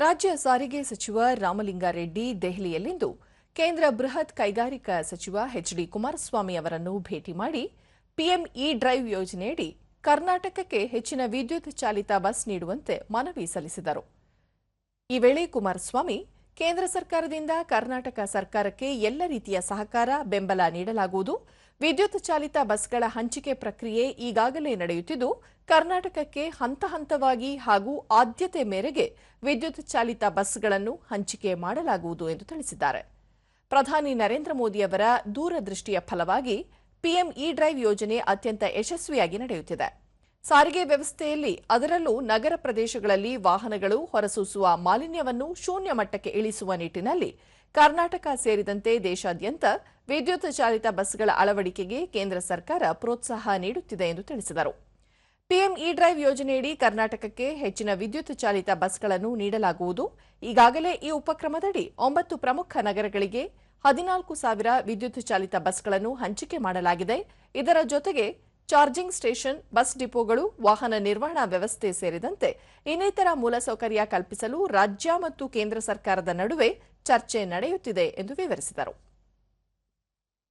ರಾಜ್ಯ ಸಾರಿಗೆ ಸಚಿವ ರಾಮಲಿಂಗಾರೆಡ್ಡಿ ದೆಹಲಿಯಲ್ಲಿಂದು ಕೇಂದ್ರ ಬೃಹತ್ ಕೈಗಾರಿಕಾ ಸಚಿವ ಎಚ್ಡಿ ಕುಮಾರಸ್ವಾಮಿ ಅವರನ್ನು ಭೇಟಿ ಮಾಡಿ ಪಿಎಂ ಇ ಡ್ರೈವ್ ಯೋಜನೆಯಡಿ ಕರ್ನಾಟಕಕ್ಕೆ ಹೆಚ್ಚಿನ ವಿದ್ಯುತ್ ಚಾಲಿತ ಬಸ್ ನೀಡುವಂತೆ ಮನವಿ ಸಲ್ಲಿಸಿದರು. ಈ ವೇಳೆ ಕುಮಾರಸ್ವಾಮಿ ಕೇಂದ್ರ ಸರ್ಕಾರದಿಂದ ಕರ್ನಾಟಕ ಸರ್ಕಾರಕ್ಕೆ ಎಲ್ಲ ರೀತಿಯ ಸಹಕಾರ, ಬೆಂಬಲ ನೀಡಲಾಗುವುದು. ವಿದ್ಯುತ್ ಚಾಲಿತ ಬಸ್ಗಳ ಹಂಚಿಕೆ ಪ್ರಕ್ರಿಯೆ ಈಗಾಗಲೇ ನಡೆಯುತ್ತಿದ್ದು, ಕರ್ನಾಟಕಕ್ಕೆ ಹಂತ ಹಂತವಾಗಿ ಹಾಗೂ ಆದ್ಯತೆ ಮೇರೆಗೆ ವಿದ್ಯುತ್ ಚಾಲಿತ ಬಸ್ಗಳನ್ನು ಹಂಚಿಕೆ ಮಾಡಲಾಗುವುದು ಎಂದು ತಿಳಿಸಿದ್ದಾರೆ. ಪ್ರಧಾನಿ ನರೇಂದ್ರ ಮೋದಿಯವರ ದೂರದೃಷ್ಟಿಯ ಫಲವಾಗಿ ಪಿಎಂ ಇ ಡ್ರೈವ್ ಯೋಜನೆ ಅತ್ಯಂತ ಯಶಸ್ವಿಯಾಗಿ ನಡೆಯುತ್ತಿದೆ. ಸಾರಿಗೆ ವ್ಯವಸ್ಥೆಯಲ್ಲಿ ಅದರಲ್ಲೂ ನಗರ ಪ್ರದೇಶಗಳಲ್ಲಿ ವಾಹನಗಳು ಹೊರಸೂಸುವ ಮಾಲಿನ್ಯವನ್ನು ಶೂನ್ಯ ಮಟ್ಟಕ್ಕೆ ಇಳಿಸುವ ನಿಟ್ಟಿನಲ್ಲಿ ಕರ್ನಾಟಕ ಸೇರಿದಂತೆ ದೇಶಾದ್ಯಂತ ವಿದ್ಯುತ್ ಚಾಲಿತ ಬಸ್ಗಳ ಅಳವಡಿಕೆಗೆ ಕೇಂದ್ರ ಸರ್ಕಾರ ಪ್ರೋತ್ಸಾಹ ನೀಡುತ್ತಿದೆ ಎಂದು ತಿಳಿಸಿದರು. ಪಿಎಂ ಇ ಡ್ರೈವ್ ಯೋಜನೆಯಡಿ ಕರ್ನಾಟಕಕ್ಕೆ ಹೆಚ್ಚಿನ ವಿದ್ಯುತ್ ಚಾಲಿತ ಬಸ್ಗಳನ್ನು ನೀಡಲಾಗುವುದು. ಈಗಾಗಲೇ ಈ ಉಪಕ್ರಮದಡಿ ಒಂಬತ್ತು ಪ್ರಮುಖ ನಗರಗಳಿಗೆ ಹದಿನಾಲ್ಕು ಸಾವಿರ ವಿದ್ಯುತ್ ಚಾಲಿತ ಬಸ್ಗಳನ್ನು ಹಂಚಿಕೆ ಮಾಡಲಾಗಿದೆ. ಇದರ ಜೊತೆಗೆ ಚಾರ್ಜಿಂಗ್ ಸ್ಟೇಷನ್, ಬಸ್ ಡಿಪೋಗಳು, ವಾಹನ ನಿರ್ವಹಣಾ ವ್ಯವಸ್ಥೆ ಸೇರಿದಂತೆ ಇನ್ನಿತರ ಮೂಲಸೌಕರ್ಯ ಕಲ್ಪಿಸಲು ರಾಜ್ಯ ಮತ್ತು ಕೇಂದ್ರ ಸರ್ಕಾರದ ನಡುವೆ ಚರ್ಚೆ ನಡೆಯುತ್ತಿದೆ ಎಂದು ವಿವರಿಸಿದರು.